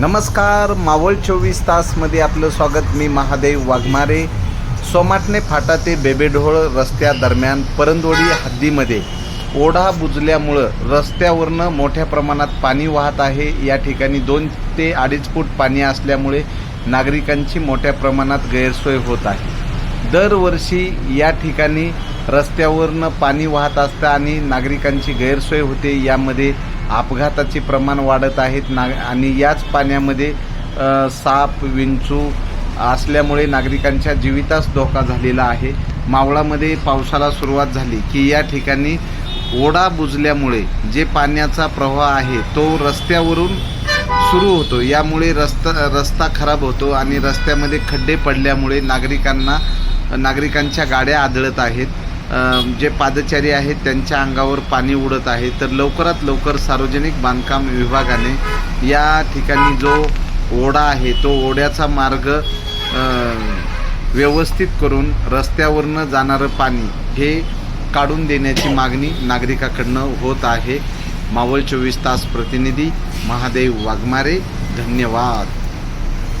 नमस्कार मावळ चोवीस तासमध्ये आपलं स्वागत. मी महादेव वाघमारे. सोमाटणे फाटा ते बेबेढोळ रस्त्यादरम्यान परंदोडी हद्दीमध्ये. ओढा बुजल्यामुळं रस्त्यावरनं मोठ्या प्रमाणात पाणी वाहत आहे. या ठिकाणी दोन ते अडीच फूट पाणी असल्यामुळे नागरिकांची मोठ्या प्रमाणात गैरसोय होत आहे. दरवर्षी या ठिकाणी रस्त्यावरनं पाणी वाहत असतं आणि नागरिकांची गैरसोय होते यामध्ये अपघाताचे प्रमाण वाढत आहेत. ना आणि याच पाण्यामध्ये साप विंचू असल्यामुळे नागरिकांच्या जीवितास धोका झालेला आहे. मावळामध्ये पावसाला सुरुवात झाली की या ठिकाणी ओढा बुजल्यामुळे जे पाण्याचा प्रवाह आहे तो रस्त्यावरून सुरू होतो. यामुळे रस्ता रस्ता खराब होतो आणि रस्त्यामध्ये खड्डे पडल्यामुळे नागरिकांना नागरिकांच्या गाड्या आदळत आहेत. जे पादचारी आहेत त्यांच्या अंगावर पाणी उडत आहे. तर लवकरात लवकर सार्वजनिक बांधकाम विभागाने या ठिकाणी जो ओढा आहे तो ओढ्याचा मार्ग व्यवस्थित करून रस्त्यावरनं जाणारं पाणी हे काढून देण्याची मागणी नागरिकाकडनं होत आहे. मावळ चोवीस तास प्रतिनिधी महादेव वाघमारे धन्यवाद.